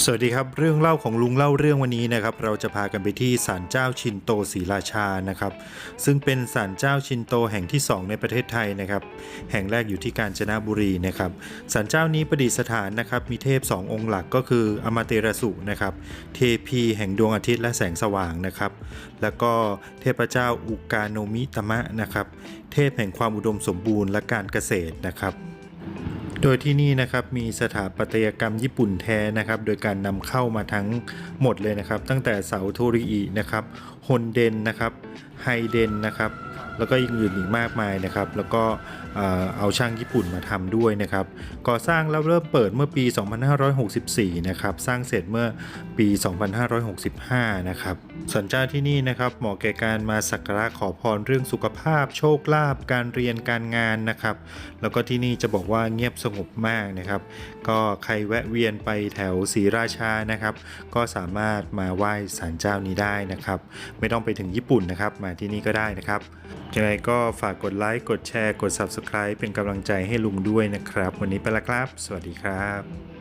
สวัสดีครับ เรื่องเล่าของลุงเล่าเรื่องวันนี้นะครับ เราจะพากันไปที่ศาลเจ้าชินโตศรีราชานะครับ ซึ่งเป็นศาลเจ้าชินโตแห่งที่ 2 ในประเทศไทยนะครับ แห่งแรกอยู่ที่กาญจนบุรีนะครับศาลเจ้านี้ประดิษฐานนะครับ มีเทพ 2 องค์หลักก็คืออมาเตระสุนะครับ เทพีแห่งดวงอาทิตย์และแสงสว่างนะครับ แล้วก็เทพเจ้าอุกาโนมิตมะนะครับ เทพแห่งความอุดมสมบูรณ์และการเกษตรนะครับ โดยที่นี่นะครับมีสถาปัตยกรรมญี่ปุ่นแท้นะครับ โดยการนำเข้ามาทั้งหมดเลยนะครับ ตั้งแต่เสาโทริอินะครับฮอนเดนนะครับไฮเดนนะครับ แล้วก็อย่างอื่นอีกมากมายนะครับ แล้วก็เอาช่างญี่ปุ่นมาทำด้วยนะครับ ก่อสร้างแล้วเริ่มเปิดเมื่อปี 2564 นะครับ สร้างเสร็จเมื่อปี 2565 นะครับ สันเจ้าที่นี่นะครับเหมาะแก่การมาสักการะขอพรเรื่องสุขภาพ โชคลาภการเรียนการงานนะครับ แล้วก็ที่นี่จะบอกว่าเงียบสงบมากนะครับ ก็ใครแวะเวียนไปแถวศรีราชานะครับ ก็สามารถมาไหว้ศาลเจ้านี้ได้นะครับ ไม่ต้องไปถึงญี่ปุ่นนะครับ มาที่นี่ก็ได้นะครับ ยังไงก็ฝากกดไลค์ กดแชร์ กด Subscribe เป็นกำลังใจให้ลุงด้วยนะครับ วันนี้ไปละครับ สวัสดีครับ